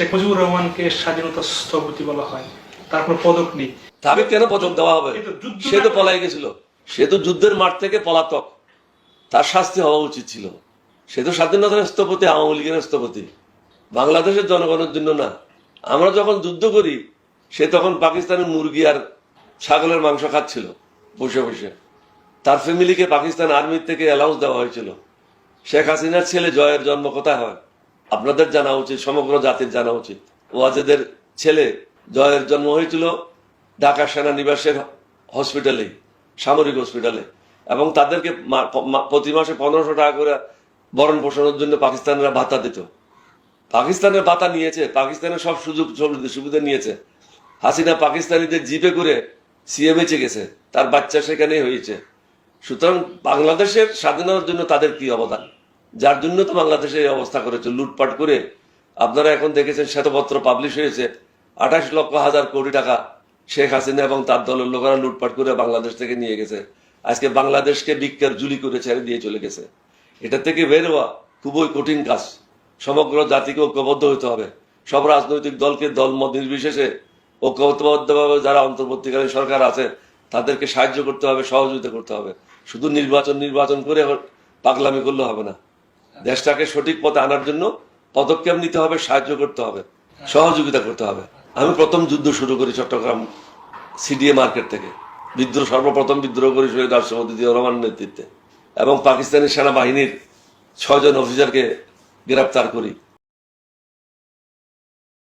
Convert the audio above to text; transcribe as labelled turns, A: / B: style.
A: শেখ মুজিবুর রহমানকে স্বাধীনতা স্থপতি বলা হয়। তারপর পদক নেই।
B: তাকে কেন পদক দেওয়া হবে? সে তো পলাই গেছিল। সে তো যুদ্ধের মাঠ থেকে পলাতক। তার শাস্তি হওয়া উচিত ছিল। সে তো স্বাধীনতার স্থপতি আওয়ামী লীগের স্থপতি। বাংলাদেশের জনগণের জন্য না। আমরা যখন যুদ্ধ করি সে তখন পাকিস্তানের মুরগি আর ছাগলের মাংস খাচ্ছিল বসে বসে। তার ফ্যামিলিকে পাকিস্তান আর্মির থেকে অ্যালাউন্স দেওয়া হয়েছিল। শেখ হাসিনার ছেলে জয়ের জন্ম কোথায় হয়? আপনাদের জানা উচিত, সমগ্র জাতির জানা উচিত। ওয়াজেদের ছেলে জয়ের জন্ম হয়েছিল ঢাকা সেনানিবাসের হসপিটালে, সামরিক হসপিটালে। এবং তাদেরকে প্রতি মাসে পনেরোশো টাকা করে বরণ পোষণের জন্য পাকিস্তানিরা ভাতা দিত। পাকিস্তানের ভাতা নিয়েছে, পাকিস্তানের সব সুযোগ সুবিধা- সুবিধা নিয়েছে। হাসিনা পাকিস্তানিদের জিপে করে সিএমএচে গেছে, তার বাচ্চা সেখানেই হয়েছে। সুতরাং বাংলাদেশের স্বাধীনতার জন্য তাদের কি অবদান? যার জন্য তো বাংলাদেশে এই অবস্থা করেছে। লুটপাট করে আপনারা এখন দেখেছেন শ্বেতপত্র পাবলিশ হয়েছে। আঠাশ লক্ষ হাজার কোটি টাকা শেখ হাসিনা এবং তার দলের লোকেরা লুটপাট করে বাংলাদেশ থেকে নিয়ে গেছে। আজকে বাংলাদেশকে বিজ্ঞার জুলি করে ছেড়ে দিয়ে চলে গেছে। এটা থেকে বের হওয়া খুবই কঠিন কাজ। সমগ্র জাতিকে ঐক্যবদ্ধ হতে হবে। সব রাজনৈতিক দলকে দল মত নির্বিশেষে ঐক্যবদ্ধভাবে যারা অন্তর্বর্তীকালীন সরকার আছে, তাদেরকে সাহায্য করতে হবে, সহযোগিতা করতে হবে। শুধু নির্বাচন নির্বাচন করে পাগলামি করলে হবে না। দেশটাকে সঠিক পথে আনার জন্য পদক্ষেপ নিতে হবে, সাহায্য করতে হবে, সহযোগিতা করতে হবে। আমি প্রথম যুদ্ধ শুরু করি চট্টগ্রাম সিডিএ মার্কেট থেকে। বিদ্রোহ, সর্বপ্রথম বিদ্রোহ করি শহীদ রাষ্ট্রপতি রহমান নেতৃত্বে। এবং পাকিস্তানি সেনাবাহিনীর ছয়জন অফিসারকে গ্রেপ্তার করি।